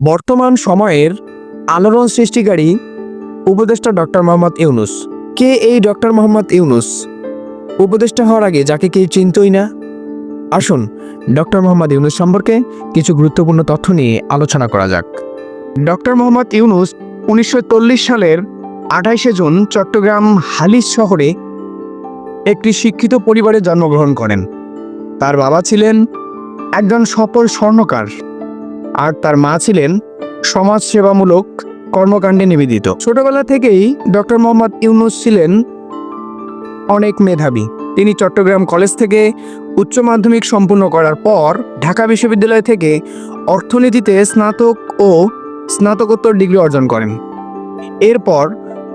বর্তমান সময়ের আলোড়ন সৃষ্টিকারী উপদেষ্টা ডক্টর মোহাম্মদ ইউনুস। কে এই ডক্টর মোহাম্মদ ইউনুস? উপদেষ্টা হওয়ার আগে যাকে কেউ চিনতই না? আসুন, ডক্টর মোহাম্মদ ইউনুস সম্পর্কে কিছু গুরুত্বপূর্ণ তথ্য নিয়ে আলোচনা করা যাক। ডক্টর মোহাম্মদ ইউনুস উনিশশো সালের আঠাইশে জুন চট্টগ্রাম হালিশ শহরে একটি শিক্ষিত পরিবারে জন্মগ্রহণ করেন। তার বাবা ছিলেন একজন সফল স্বর্ণকার। আর তার মা ছিলেন সমাজসেবামূলক কর্মকাণ্ডে নিবেদিত। ছোটবেলা থেকেই ডক্টর মোহাম্মদ ইউনুস ছিলেন অনেক মেধাবী। তিনি চট্টগ্রাম কলেজ থেকে উচ্চ মাধ্যমিক সম্পূর্ণ করার পর ঢাকা বিশ্ববিদ্যালয় থেকে অর্থনীতিতে স্নাতক ও স্নাতকোত্তর ডিগ্রি অর্জন করেন। এরপর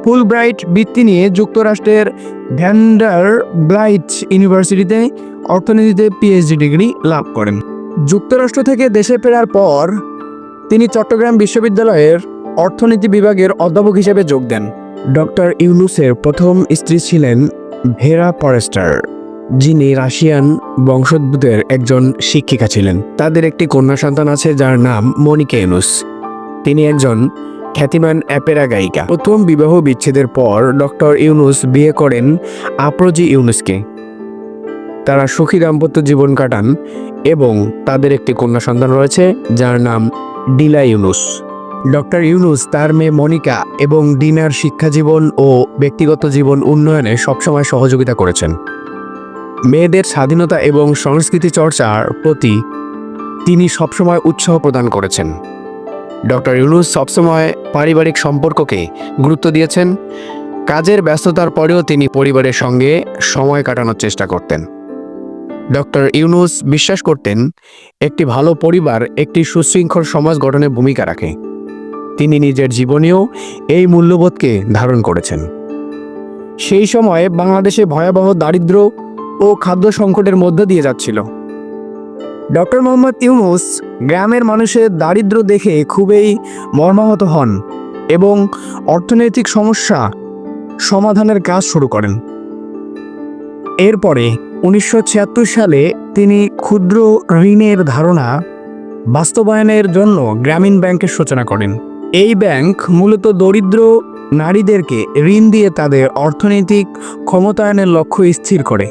ফুলব্রাইট বৃত্তি নিয়ে যুক্তরাষ্ট্রের ভ্যান্ডার ব্লাইট ইউনিভার্সিটিতে অর্থনীতিতে পিএইচডি ডিগ্রি লাভ করেন। যুক্তরাষ্ট্র থেকে দেশে ফেরার পর তিনি চট্টগ্রাম বিশ্ববিদ্যালয়ের অর্থনীতি বিভাগের অধ্যাপক হিসেবে যোগ দেন। ডক্টর ইউনুসের প্রথম স্ত্রী ছিলেন ভেরা ফরেস্টার, যিনি রাশিয়ান বংশোদ্ভূতের একজন শিক্ষিকা ছিলেন। তাদের একটি কন্যা সন্তান আছে যার নাম মনিকা ইউনুস। তিনি একজন খ্যাতিমান অ্যাপেরা গায়িকা। প্রথম বিবাহ বিচ্ছেদের পর ডক্টর ইউনুস বিয়ে করেন আপ্রজি ইউনুসকে। তারা সুখী দাম্পত্য জীবন কাটান এবং তাদের একটি কন্যা সন্তান রয়েছে, যার নাম ডিলা ইউনুস। ডক্টর ইউনুস তার মেয়ে মনিকা এবং ডিনার শিক্ষা জীবন ও ব্যক্তিগত জীবন উন্নয়নে সবসময় সহযোগিতা করেছেন। মেয়েদের স্বাধীনতা এবং সংস্কৃতি চর্চার প্রতি তিনি সবসময় উৎসাহ প্রদান করেছেন। ডক্টর ইউনুস সবসময় পারিবারিক সম্পর্ককে গুরুত্ব দিয়েছেন। কাজের ব্যস্ততার পরেও তিনি পরিবারের সঙ্গে সময় কাটানোর চেষ্টা করতেন। ডক্টর ইউনুস বিশ্বাস করতেন, একটি ভালো পরিবার একটি সুশৃঙ্খল সমাজ গঠনে ভূমিকা রাখে। তিনি নিজের জীবনেও এই মূল্যবোধকে ধারণ করেছেন। সেই সময়ে বাংলাদেশে ভয়াবহ দারিদ্র্য ও খাদ্য সংকটের মধ্য দিয়ে যাচ্ছিল। ডক্টর মোহাম্মদ ইউনুস গ্রামের মানুষের দারিদ্র্য দেখে খুবই মর্মাহত হন এবং অর্থনৈতিক সমস্যা সমাধানের কাজ শুরু করেন। এরপরে উনিশশো ছিয়াত্তর সালে তিনি ক্ষুদ্র ঋণের ধারণা বাস্তবায়নের জন্য গ্রামীণ ব্যাংকের সূচনা করেন। এই ব্যাংক মূলত দরিদ্র নারীদেরকে ঋণ দিয়ে তাদের অর্থনৈতিক ক্ষমতায়নের লক্ষ্য স্থির করে।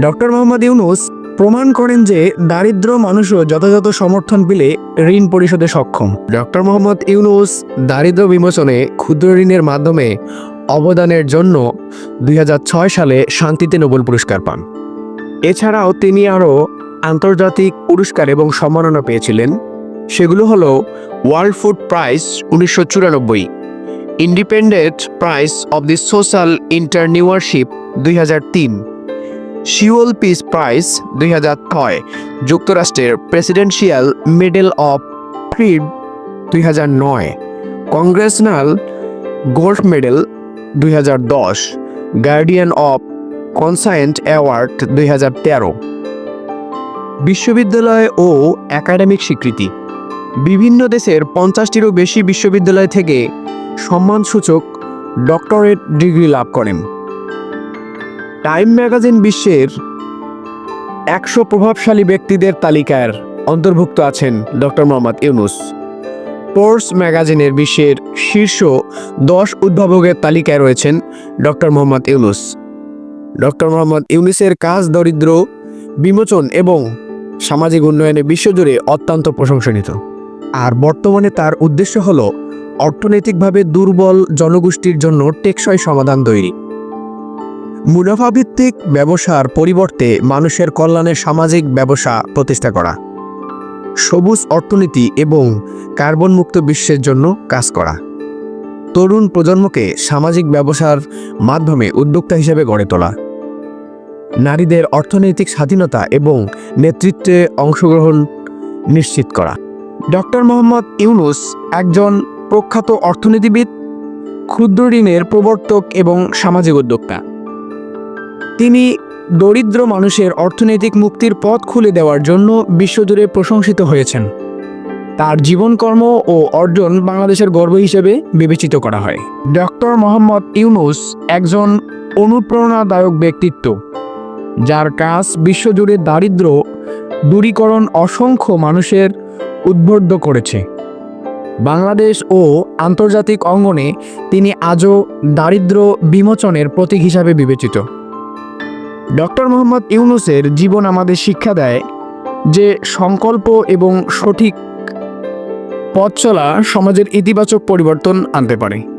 ডক্টর মোহাম্মদ ইউনুস প্রমাণ করেন যে দারিদ্র মানুষও যথাযথ সমর্থন পেলে ঋণ পরিশোধে সক্ষম। ডক্টর মোহাম্মদ ইউনুস দারিদ্র বিমোচনে ক্ষুদ্র ঋণের মাধ্যমে অবদানের জন্য দুই হাজার ছয় সালে শান্তিতে নোবেল পুরস্কার পান। এছাড়াও তিনি আরও আন্তর্জাতিক পুরস্কার এবং সম্মাননা পেয়েছিলেন। সেগুলো হলো ওয়ার্ল্ড ফুড প্রাইজ উনিশশো চুরানব্বই, independent prize of the social entrepreneurship দুই হাজার তিন শিওল পিস প্রাইজ দুই হাজার ছয়, যুক্তরাষ্ট্রের প্রেসিডেন্সিয়াল মেডেল অফ ফ্রিড দুই হাজার নয় কংগ্রেসনাল গোল্ড মেডেল দুই হাজার দশ গার্ডিয়ান অফ কনসায়েন্ট অ্যাওয়ার্ড দুই বিশ্ববিদ্যালয় ও একাডেমিক স্বীকৃতি। বিভিন্ন দেশের পঞ্চাশটিরও বেশি বিশ্ববিদ্যালয় থেকে সম্মানসূচক ডক্টরেট ডিগ্রি লাভ করেন। টাইম ম্যাগাজিন বিশ্বের একশো প্রভাবশালী ব্যক্তিদের তালিকার অন্তর্ভুক্ত আছেন ডক্টর মোহাম্মদ ইউনুস। পোর্স ম্যাগাজিনের বিশ্বের শীর্ষ দশ উদ্ভাবকের তালিকায় রয়েছেন ডক্টর মোহাম্মদ ইউনুস। ডক্টর মোহাম্মদ ইউনুসের কাজ দরিদ্র, বিমোচন এবং সামাজিক উন্নয়নে বিশ্বজুড়ে অত্যন্ত প্রশংসনীয় আর বর্তমানে তার উদ্দেশ্য হল অর্থনৈতিকভাবে দুর্বল জনগোষ্ঠীর জন্য টেকসই সমাধান তৈরি। মুনাফাভিত্তিক ব্যবসার পরিবর্তে মানুষের কল্যাণে সামাজিক ব্যবসা প্রতিষ্ঠা করা। সবুজ অর্থনীতি এবং কার্বনমুক্ত বিশ্বের জন্য কাজ করা। তরুণ প্রজন্মকে সামাজিক ব্যবসার মাধ্যমে উদ্যোক্তা হিসেবে গড়ে তোলা। নারীদের অর্থনৈতিক স্বাধীনতা এবং নেতৃত্বে অংশগ্রহণ নিশ্চিত করা। ডক্টর মোহাম্মদ ইউনুস একজন প্রখ্যাত অর্থনীতিবিদ, ক্ষুদ্র ঋণের প্রবর্তক এবং সামাজিক উদ্যোক্তা। তিনি দরিদ্র মানুষের অর্থনৈতিক মুক্তির পথ খুলে দেওয়ার জন্য বিশ্বজুড়ে প্রশংসিত হয়েছেন। তার জীবনকর্ম ও অর্জন বাংলাদেশের গর্ব হিসেবে বিবেচিত করা হয়। ডক্টর মোহাম্মদ ইউনুস একজন অনুপ্রেরণাদায়ক ব্যক্তিত্ব, যার কাজ বিশ্বজুড়ে দারিদ্র, দূরীকরণ অসংখ্য মানুষের উদ্বুদ্ধ করেছে। বাংলাদেশ ও আন্তর্জাতিক অঙ্গনে তিনি আজও দারিদ্র বিমোচনের প্রতীক হিসাবে বিবেচিত। ডক্টর মোহাম্মদ ইউনুসের জীবন আমাদের শিক্ষা দেয় যে সংকল্প এবং সঠিক পথ চলা সমাজের ইতিবাচক পরিবর্তন আনতে পারে।